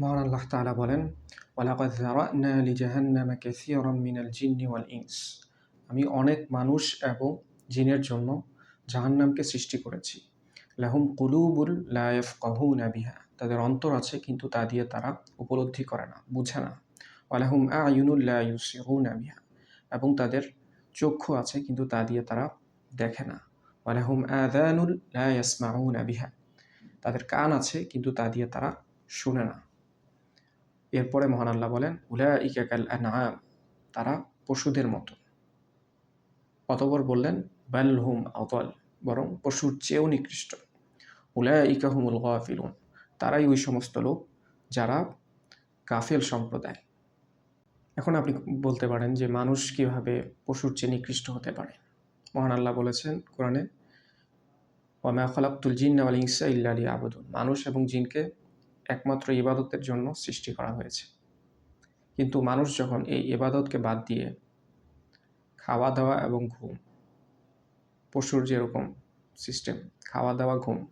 মহান আল্লাহ তাআলা বলেন ওয়ালাকাদ যারানা লিজাহান্নামা কাসীরাম মিনাল জিন্নি ওয়াল ইনস আমি অনেক মানুষ এবং জিনের জন্য জাহান্নামকে সৃষ্টি করেছি। লাহুম কুলুবুল লা ইয়াফকাহুনা বিহা। তাদের অন্তর আছে, কিন্তু তা দিয়ে তারা উপলব্ধি করে না, বুঝে না। ওয়ালাহুম আয়ুনুল লা ইউসিরুনা বিহা। এবং তাদের চক্ষু আছে, কিন্তু তা দিয়ে তারা দেখে না। ওয়ালাহুম আযানুল লা ইয়াসমাউনা তাদের কান আছে, কিন্তু তা দিয়ে তারা শুনে না। এরপরে মহান আল্লাহ বলেন উলা ইকাকাল আনআম তারা পশুদের মতো। অতপর বললেন, বাল হুম আতল বরং পশুর চেয়েও নিকৃষ্ট। উলা ইকাহুমুল গাফিলুন, তারাই ওই সমস্ত লোক যারা কাফেল সম্প্রদায়। এখন আপনি বলতে পারেন যে মানুষ কীভাবে পশুর চেয়ে নিকৃষ্ট হতে পারে? মহান আল্লাহ বলেছেন কোরআনে ওয়ামা খালাক্তুল জিন্না ওয়াল ইনসা ইল্লা লিয়াবুদুন মানুষ এবং জিনকে একমাত্র ইবাদতের জন্য সৃষ্টি করা হয়েছে। কিন্তু মানুষ যখন এই ইবাদতকে বাদ দিয়ে খাওয়া দাওয়া এবং ঘুম, পশুর যেরকম সিস্টেম খাওয়া দাওয়া ঘুম,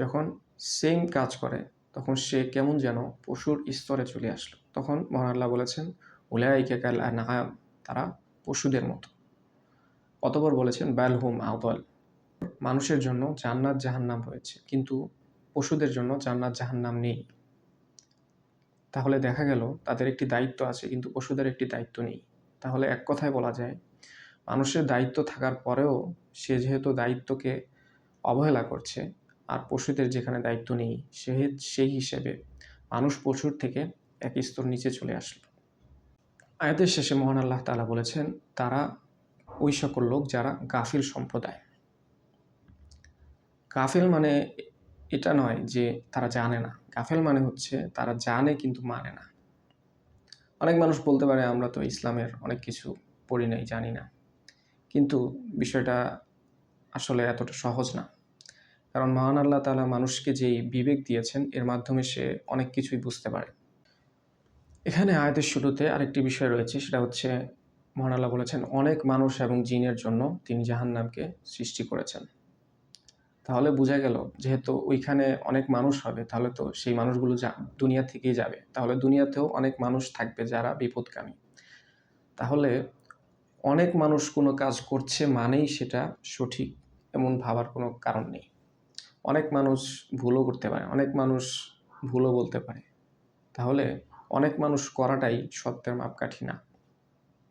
যখন সেম কাজ করে, তখন সে কেমন যেন পশুর স্তরে চলে আসলো। তখন মহান আল্লাহ বলেছেন, উলাইকে কাল আনাম তারা পশুদের মতো। অতপর বলেছেন ব্যাল হুম আউদল মানুষের জন্য জান্নাত জাহান্নাম হয়েছে। কিন্তু পশুদের জন্য জান্নাত জাহান্নাম নেই। তাহলে দেখা গেল তাদের একটি দায়িত্ব আছে, কিন্তু পশুদের একটি দায়িত্ব নেই। তাহলে এক কথায় বলা যায়, মানুষের দায়িত্ব থাকার পরেও সে যেহেতু দায়িত্বকে অবহেলা করছে, আর পশুদের যেখানে দায়িত্ব নেই, সে সেই হিসেবে মানুষ পশুর থেকে এক স্তর নিচে চলে আসলো। আয়াতের শেষে মহান আল্লাহ তালা বলেছেন, তারা ওই সকল লোক যারা গাফিল সম্প্রদায়। গাফিল মানে এটা নয় যে তারা জানে না। গাফেল মানে হচ্ছে তারা জানে কিন্তু মানে না। অনেক মানুষ বলতে পারে আমরা তো ইসলামের অনেক কিছু পড়ি নাই, জানি না। কিন্তু বিষয়টা আসলে এতটা সহজ না। কারণ মহান আল্লাহ তালা মানুষকে যেই বিবেক দিয়েছেন, এর মাধ্যমে সে অনেক কিছুই বুঝতে পারে। এখানে আয়াতের শুরুতে আরেকটি বিষয় রয়েছে, সেটা হচ্ছে মহান আল্লাহ বলেছেন, অনেক মানুষ এবং জিনের জন্য তিনি জাহান্নামকে সৃষ্টি করেছেন। তাহলে বোঝা গেল যেহেতু ওইখানে অনেক মানুষ হবে, তাহলে তো সেই মানুষগুলো যা, দুনিয়া থেকেই যাবে। তাহলে দুনিয়াতেও অনেক মানুষ থাকবে যারা বিপদকামী তাহলে অনেক মানুষ কোনো কাজ করছে মানেই সেটা সঠিক এমন ভাবার কোনো কারণ নেই। অনেক মানুষ ভুলও করতে পারে, অনেক মানুষ ভুলও বলতে পারে। তাহলে অনেক মানুষ করাটাই সত্যের মাপকাঠি না।